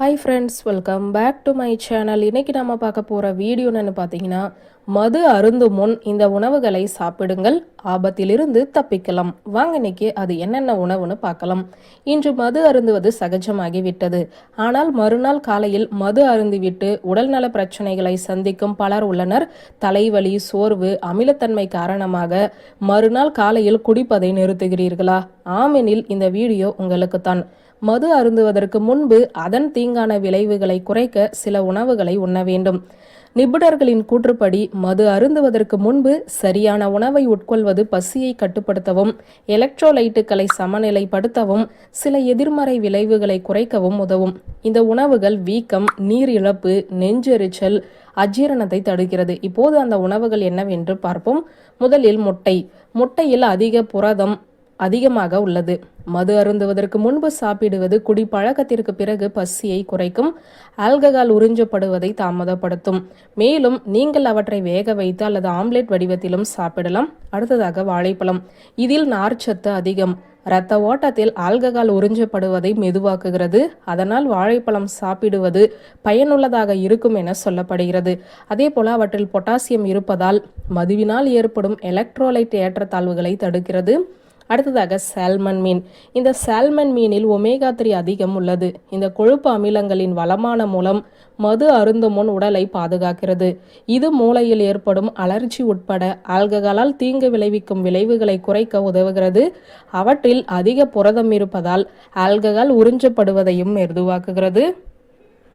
Hi friends welcome back to my channel இன்னைக்கு நம்ம பார்க்க போகிற வீடியோன்னு பார்த்தீங்கன்னா மது அருந்தும் முன் இந்த உணவுகளை சாப்பிடுங்கள் ஆபத்திலிருந்து தப்பிக்கலாம். வாங்க இன்னைக்கு அது என்னென்ன உணவுன்னு பார்க்கலாம். இன்று மது அருந்துவது சகஜமாகி விட்டது. ஆனால் மறுநாள் காலையில் மது அருந்திவிட்டு உடல்நல பிரச்சனைகளை சந்திக்கும் பலர் உள்ளனர். தலைவலி சோர்வு அமிலத்தன்மை காரணமாக மறுநாள் காலையில் குடிப்பதை நிறுத்துகிறீர்களா? ஆமெனில் இந்த வீடியோ உங்களுக்கு தான் மது அருந்துவதற்கு முன்பு அதன் தீங்கான விளைவுகளை குறைக்க சில உணவுகளை உண்ண வேண்டும். நிபுணர்களின் கூற்றுப்படி மது அருந்துவதற்கு முன்பு சரியான உணவை உட்கொள்வது பசியை கட்டுப்படுத்தவும் எலக்ட்ரோலைட்டுகளை சமநிலைப்படுத்தவும் சில எதிர்மறை விளைவுகளை குறைக்கவும் உதவும். இந்த உணவுகள் வீக்கம் நீர் இழப்பு நெஞ்செரிச்சல் அஜீரணத்தை தடுக்கிறது. இப்போது அந்த உணவுகள் என்னவென்று பார்ப்போம். முதலில் முட்டை. முட்டையில் அதிக புரதம் அதிகமாக உள்ளது. மது அருந்துவதற்கு முன்பு சாப்பிடுவது குடிப்பழக்கத்திற்கு பிறகு பசியை குறைக்கும் ஆல்கஹால் உறிஞ்சப்படுவதை தாமதப்படுத்தும். மேலும் நீங்கள் அவற்றை வேக வைத்து அல்லது ஆம்லெட் வடிவத்திலும் சாப்பிடலாம். அடுத்ததாக வாழைப்பழம். இதில் நார்ச்சத்து அதிகம். இரத்த ஓட்டத்தில் ஆல்கஹால் உறிஞ்சப்படுவதை மெதுவாக்குகிறது. அதனால் வாழைப்பழம் சாப்பிடுவது பயனுள்ளதாக இருக்கும் என சொல்லப்படுகிறது. அதே போல அவற்றில் பொட்டாசியம் இருப்பதால் மதுவினால் ஏற்படும் எலக்ட்ரோலைட் ஏற்றத்தாழ்வுகளை தடுக்கிறது. அடுத்ததாக சால்மன் மீன். இந்த சால்மன் மீனில் ஒமேகா த்ரீ அதிகம் உள்ளது. இந்த கொழுப்பு அமிலங்களின் வளமான மூலம் மது அருந்தும் முன் உடலை பாதுகாக்கிறது. இது மூளையில் ஏற்படும் அலர்ஜி உட்பட ஆல்கஹாலால் தீங்கு விளைவிக்கும் விளைவுகளை குறைக்க உதவுகிறது. அவற்றில் அதிக புரதம் இருப்பதால் ஆல்கஹால் உறிஞ்சப்படுவதையும் மெருதுவாக்குகிறது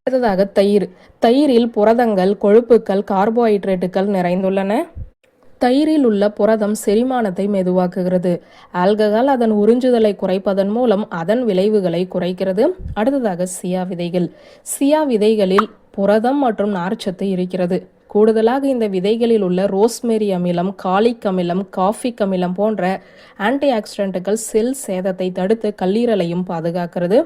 அடுத்ததாக தயிர். தயிரில் புரதங்கள் கொழுப்புக்கள் கார்போஹைட்ரேட்டுகள் நிறைந்துள்ளன. தயிரில் உள்ள புரதம் செரிமானத்தை மெதுவாக்குகிறது. ஆல்கஹால் அதன் உறிஞ்சுதலை குறைப்பதன் மூலம் அதன் விளைவுகளை குறைக்கிறது. அடுத்ததாக சியா விதைகள். சியா விதைகளில் புரதம் மற்றும் நார்ச்சத்து இருக்கிறது. கூடுதலாக இந்த விதைகளில் உள்ள ரோஸ்மெரி அமிலம் காலிக் அமிலம் காஃபிக் அமிலம் போன்ற ஆன்டி ஆக்சிடென்ட்டுகள் செல் சேதத்தை தடுத்து கல்லீரலையும் பாதுகாக்கிறது.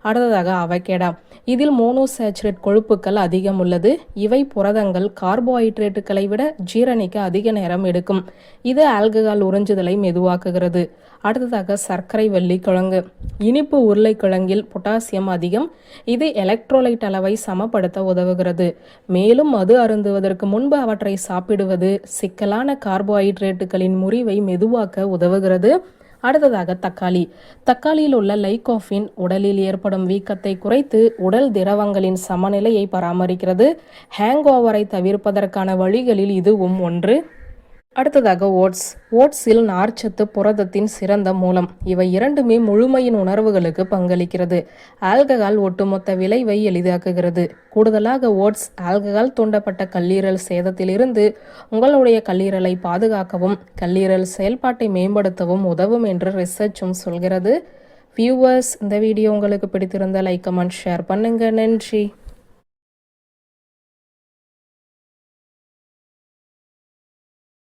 அடுத்ததாக அவகேடா. இதில் மோனோசேச்சுரேட் கொழுப்புக்கள் அதிகம் உள்ளது. இவை புரதங்கள் கார்போஹைட்ரேட்டுகளை விட ஜீரணிக்க அதிக நேரம் எடுக்கும். இது ஆல்கஹால் உறிஞ்சுதலை மெதுவாக்குகிறது. அடுத்ததாக சர்க்கரை வெள்ளி கிழங்கு இனிப்பு உருளைக்கிழங்கில் பொட்டாசியம் அதிகம். இது எலக்ட்ரோலைட் அளவை சமப்படுத்த உதவுகிறது. மேலும் மது அருந்துவதற்கு முன்பு அவற்றை சாப்பிடுவது சிக்கலான கார்போஹைட்ரேட்டுகளின் முறிவை மெதுவாக்க உதவுகிறது. அடுத்ததாக தக்காளி. தக்காளியில் உள்ள லைகோஃபின் உடலில் ஏற்படும் வீக்கத்தை குறைத்து உடல் திரவங்களின் சமநிலையை பராமரிக்கிறது. ஹேங் ஓவரை தவிர்ப்பதற்கான வழிகளில் இதுவும் ஒன்று. அடுத்ததாக ஓட்ஸ். ஓட்ஸில் நார்ச்சத்து புரதத்தின் சிறந்த மூலம். இவை இரண்டுமே முழுமையின் உணர்வுகளுக்கு பங்களிக்கிறது. ஆல்கஹால் ஒட்டுமொத்த விளைவை எளிதாக்குகிறது. கூடுதலாக ஓட்ஸ் ஆல்கஹால் தூண்டப்பட்ட கல்லீரல் சேதத்திலிருந்து உங்களுடைய கல்லீரலை பாதுகாக்கவும் கல்லீரல் செயல்பாட்டை மேம்படுத்தவும் உதவும் என்று ரிசர்ச்சும் சொல்கிறது. வியூவர்ஸ் இந்த வீடியோ உங்களுக்கு பிடித்திருந்த லைக் கமெண்ட் ஷேர் பண்ணுங்கள் நன்றி.